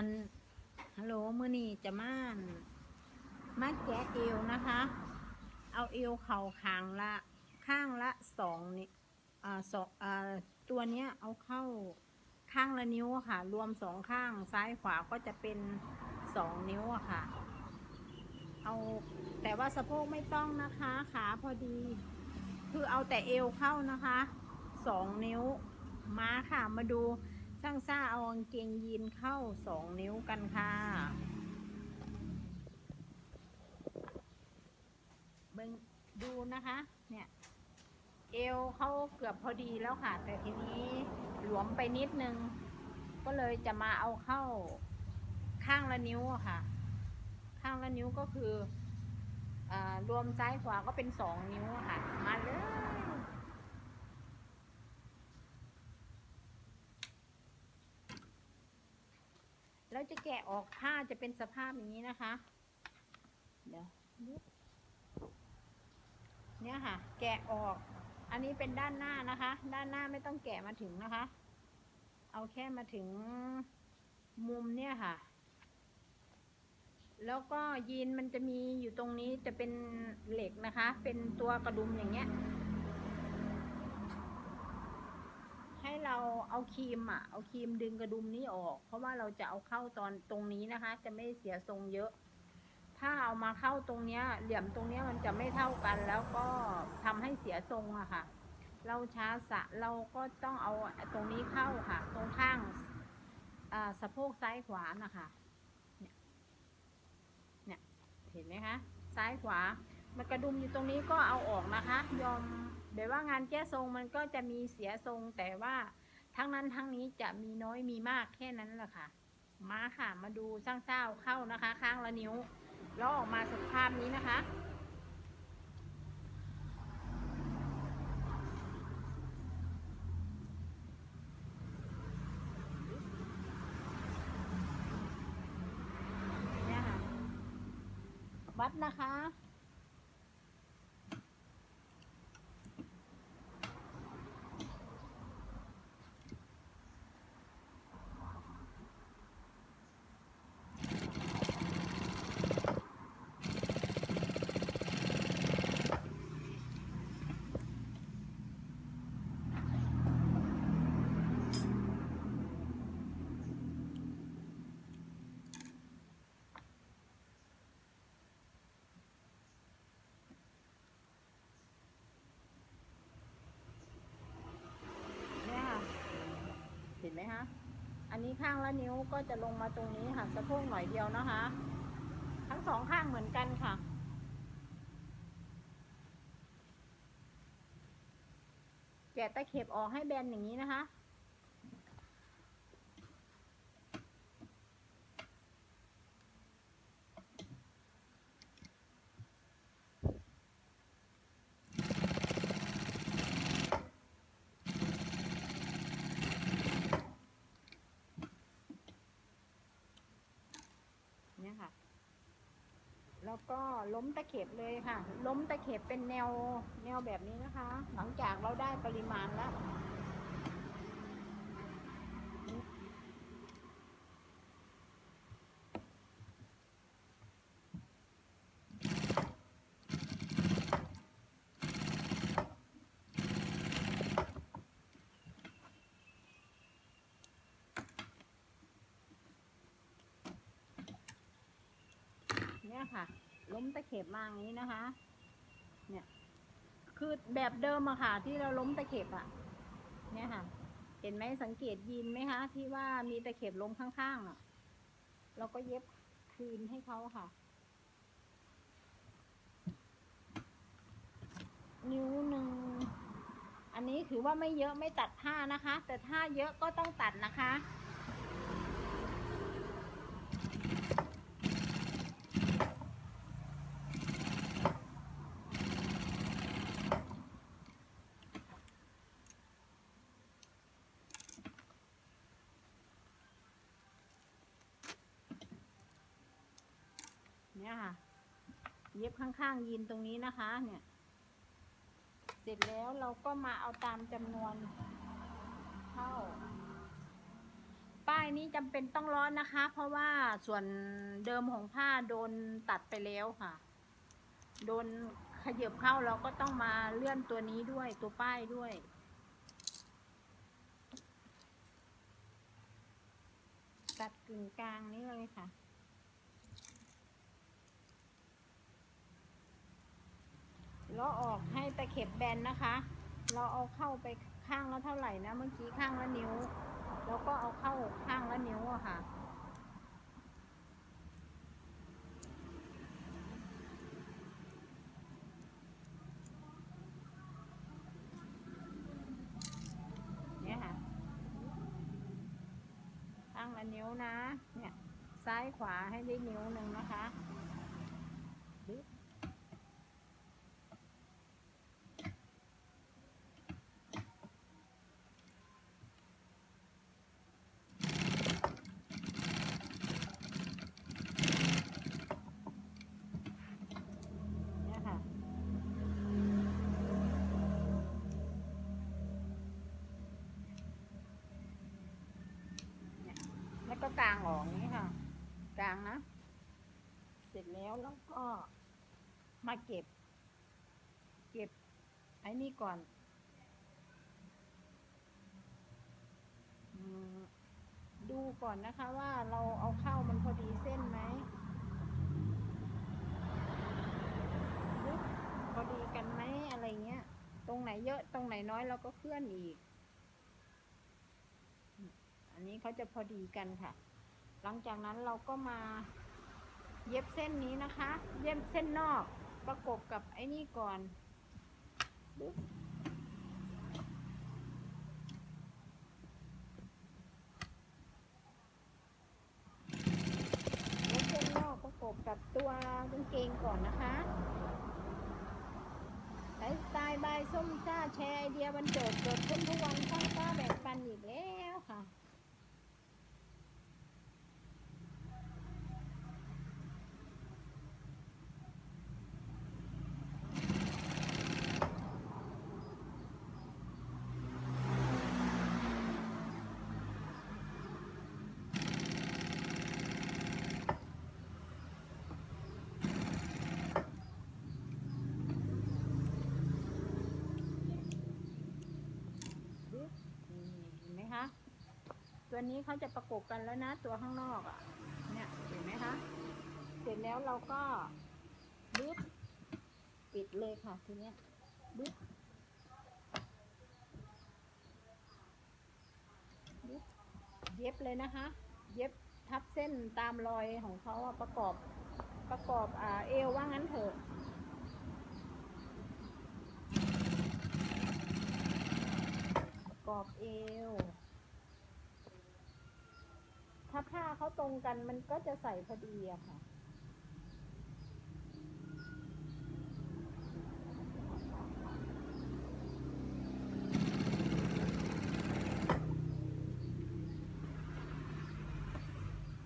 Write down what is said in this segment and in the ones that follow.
อันฮัลโหลมือนี่จะม่านมาแกะเอวนะคะ เอาเอวเข่าข้างละข้างละสองนี่อ่าสองอ่าตัวเนี้ยเอาเข้าข้างละนิ้วค่ะ รวมสองข้างซ้ายขวาก็จะเป็นสองนิ้วอะค่ะ เอาแต่ว่าสะโพกไม่ต้องนะคะขาพอดี คือเอาแต่เอวเข้านะคะสองนิ้วมาค่ะมาดู ช่างซ่าเอากางเกงยีนเข้าสองนิ้วกันค่ะ เบิ่งดูนะคะ เนี่ย เอวเขาเกือบพอดีแล้วค่ะ แต่ทีนี้หลวมไปนิดนึง ก็เลยจะมาเอาเข้าข้างละนิ้วค่ะ ข้างละนิ้วก็คืออรวมซ้ายขวาก็เป็นสองนิ้วค่ะ มาเลย แล้วจะแกะออกผ้าจะเป็นสภาพอย่างนี้นะคะ เดี๋ยวเนี่ยค่ะ แกะออก อันนี้เป็นด้านหน้านะคะ ด้านหน้าไม่ต้องแกะมาถึงนะคะ เอาแค่มาถึงมุมเนี่ยค่ะ แล้วก็ยีนมันจะมีอยู่ตรงนี้จะเป็นเหล็กนะคะ เป็นตัวกระดุมอย่างเงี้ย ให้ เราเอาครีมอะ เอาครีมดึงกระดุมนี้ออก เพราะว่าเราจะเอาเข้าตอนตรงนี้นะคะ จะไม่เสียทรงเยอะ ถ้าเอามาเข้าตรงเนี้ย เหลี่ยมตรงเนี้ยมันจะไม่เท่ากัน แล้วก็ทำให้เสียทรงอะค่ะ เราช้าสะเราก็ต้องเอาตรงนี้เข้าค่ะ ตรงข้างสะโพกซ้ายขวานะคะ เนี่ย เนี่ย เห็นไหมคะ ซ้ายขวา มันกระดุมอยู่ตรงนี้ก็เอาออกนะคะ ยอมแบบว่างานแก้ทรงมันก็จะมีเสียทรงแต่ว่าทั้งนั้นทั้งนี้จะมีน้อยมีมากแค่นั้นแหละค่ะ มาค่ะ มาดูสร้างเศร้าเข้านะคะ ข้างละนิ้วแล้วออกมาสภาพนี้นะคะเนี่ยค่ะวัดนะคะ เนี่ยค่ะ เห็ นไหมคะ อันนี้ข้างละนิ้วก็จะลงมาตรงนี้ค่ะสะโพกหน่อยเดียวนะคะ ทั้งสองข้างเหมือนกันค่ะ แกะตะเข็บออกให้แบนอย่างนี้นะคะ แล้วก็ล้มตะเข็บเลยค่ะ ล้มตะเข็บเป็นแนวแนวแบบนี้นะคะ หลังจากเราได้ปริมาณแล้ว เนี่ยค่ะ ล้มตะเข็บมาอย่างนี้นะคะ เนี่ย คือแบบเดิมอะค่ะ ที่เราล้มตะเข็บอะเนี่ยค่ะ เห็นไหมสังเกตยีนไหมคะ ที่ว่ามีตะเข็บล้มข้างๆอะเราก็เย็บคืนให้เขาค่ะ นิ้วหนึ่งอันนี้ถือว่าไม่เยอะไม่ตัดผ้านะคะ แต่ถ้าเยอะก็ต้องตัดนะคะ เย็บข้างๆยีนตรงนี้นะคะ เนี่ย เสร็จแล้วเราก็มาเอาตามจำนวนเข้าป้ายนี้จำเป็นต้องร้อนนะคะ เพราะว่าส่วนเดิมของผ้าโดนตัดไปแล้วค่ะ โดนขยับเข้าเราก็ต้องมาเลื่อนตัวนี้ด้วยตัวป้ายด้วยตัดกึ่งกลางนี้เลยค่ะ เราออกให้ตะเข็บแบนนะคะ เราเอาเข้าไปข้างละเท่าไหร่นะเมื่อกี้ข้างละนิ้ว แล้วก็เอาเข้าข้างละนิ้วอะค่ะเนี่ยค่ะข้างละนิ้วนะ เนี่ยซ้ายขวาให้ได้นิ้วหนึ่งนะคะ แล้วก็กางออกนี้ค่ะ กลางนะ เสร็จแล้วแล้วก็มาเก็บ เก็บไอ้นี่ก่อนอดูก่อนนะคะว่าเราเอาเข้ามันพอดีเส้นไหมพอดีกันไหมอะไรเงี้ย ตรงไหนเยอะตรงไหนน้อยเราก็เคลื่อนอีก อันนี้เขาจะพอดีกันค่ะ หลังจากนั้นเราก็มาเย็บเส้นนี้นะคะ เย็บเส้นนอกประกบกับไอ้นี่ก่อน เย็บเส้นนอกประกบกับตัวกางเกงก่อนนะคะไลฟ์สไตล์บายส้มซ่าแชร์ไอเดียวันเกิดเกิดขึ้นทุกวันข้างฟ้าแบ่งปันอีกแล้วค่ะ ปึ๊บนี่เห็นไหมคะ ตั วนี้เขาจะประกบกันแล้วนะตัวข้างนอกอะ่ะ เนี่ยเห็นไหมคะ เสร็จแล้วเราก็บึ๊บปิดเลยค่ะทีเนี้ยบึ๊บบึ๊บเย็บเลยนะคะ เย็บทับเส้นตามรอยของเขาประกอบประกอบอ่าเอวว่างั้นเถอะกระกอบเอว ถ้าผ้าเขาตรงกันมันก็จะใส่พอดีอะค่ะ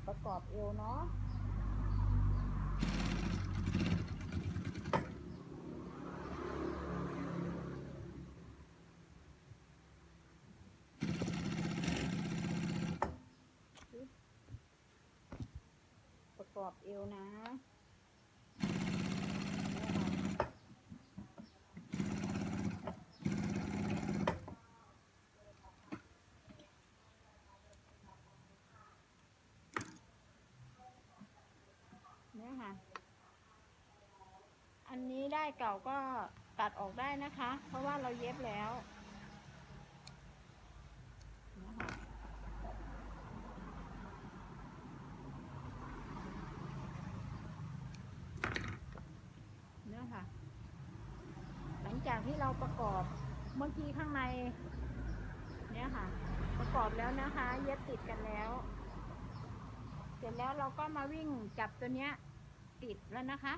ประกอบเอวเนาะ อบเอวนะเนี่ยค่ะ อันนี้ได้เก่าก็ตัดออกได้นะคะ เพราะว่าเราเย็บแล้วนะคะ เนี่ยค่ะ หลังจากที่เราประกอบเมื่อกี้ข้างใน เนี่ยค่ะ ประกอบแล้วนะคะ เย็บติดกันแล้ว เสร็จแล้วเราก็มาวิ่งจับตัวเนี้ย ติดแล้วนะคะ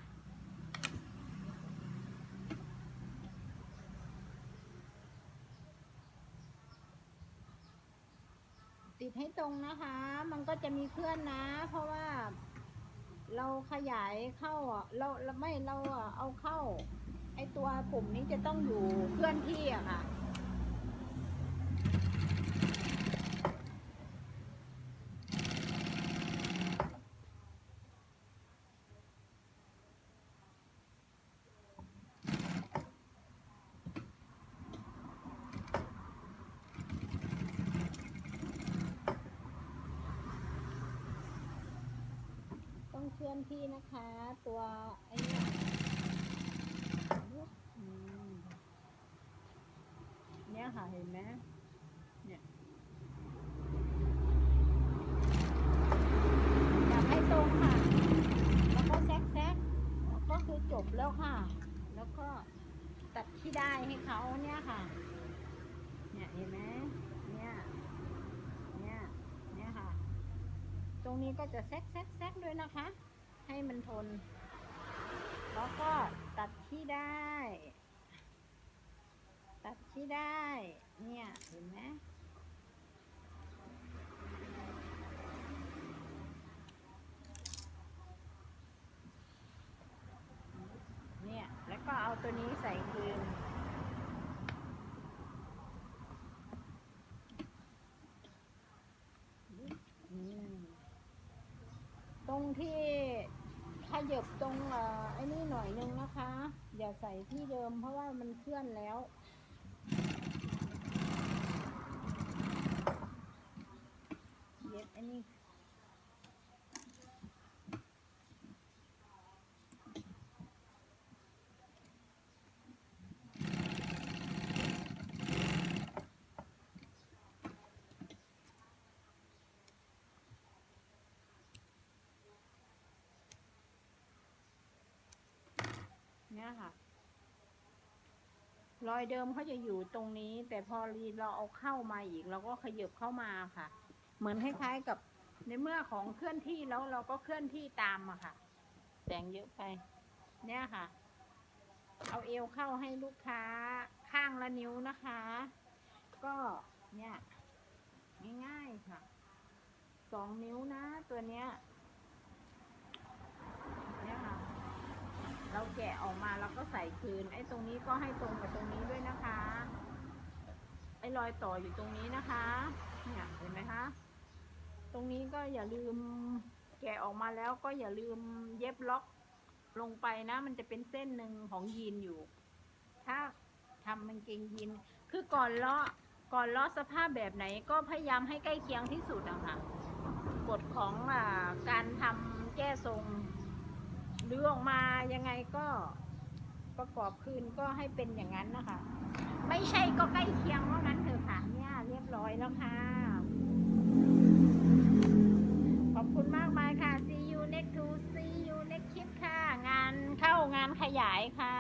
ติดให้ตรงนะคะ มันก็จะมีเคลื่อนนะ เพราะว่าเราขยายเข้าเราไม่เราเอาเข้า ไอตัวปุ่มนี้จะต้องอยู่เคลื่อนที่อะค่ะ อนที่นะคะ ตัวไอ้นี่เนี่ยค่ะเห็นไหมเนี่ยอยากให้ตรงค่ะ แล้วก็แซกแซกก็คือจบแล้วค่ะ แล้วก็ตัดที่ได้ให้เขาเนี่ยค่ะ เนี่ยเห็นไหมเนี่ย เนี่ย เนี่ยค่ะ ต รงนี้ก็จะแซกแซกแซกด้วยนะคะ ให้มันทน แล้วก็ตัดที่ได้ ตัดที่ได้ เนี่ยเห็นไหมเนี่ย แล้วก็เอาตัวนี้ใส่คืน อืมต รงที่ขยับตรงเอ่อไอ้นี่หน่อยนึงนะคะ อย่าใส่ที่เดิมเพราะว่ามันเคลื่อนแล้ว เย็บไอ้นี่เนี่ยค่ะ รอยเดิมเขาจะอยู่ตรงนี้ แต่พอรีเราเอาเข้ามาอีกเราก็ขยับเข้ามาค่ะ เหมือนคล้ายๆกับในเมื่อของเคลื่อนที่แล้วเราก็เคลื่อนที่ตามอะค่ะ แสงเยอะไป เนี่ยค่ะ เอาเอวเข้าให้ลูกค้าข้างละนิ้วนะคะ ก็เนี่ยง่ายๆค่ะสองนิ้วนะ ตัวเนี้ย เนี่ยค่ะ เรา แกะออกมาแล้วก็ใส่คืน ไอ้ตรงนี้ก็ให้ตรงกับตรงนี้ด้วยนะคะ ไอ้รอยต่ออยู่ตรงนี้นะคะ เนี่ยเห็นไหมคะ ตรงนี้ก็อย่าลืมแกะออกมาแล้วก็อย่าลืมเย็บล็อกลงไปนะ มันจะเป็นเส้นหนึ่งของยีนอยู่ ถ้าทำมันเกงยีน คือก่อนเลาะก่อนเลาะสภาพแบบไหนก็พยายามให้ใกล้เคียงที่สุดอะค่ะกฎของอการทำแก้ทรง หรือออกมายังไงก็ประกอบคืนก็ให้เป็นอย่างนั้นนะคะ ไม่ใช่ก็ใกล้เคียงว่างั้นเถอะค่ะเนี่ยเรียบร้อยแล้วค่ะ ขอบคุณมากมายค่ะ see you next to see you next คลิปค่ะ งานเข้างานขยายค่ะ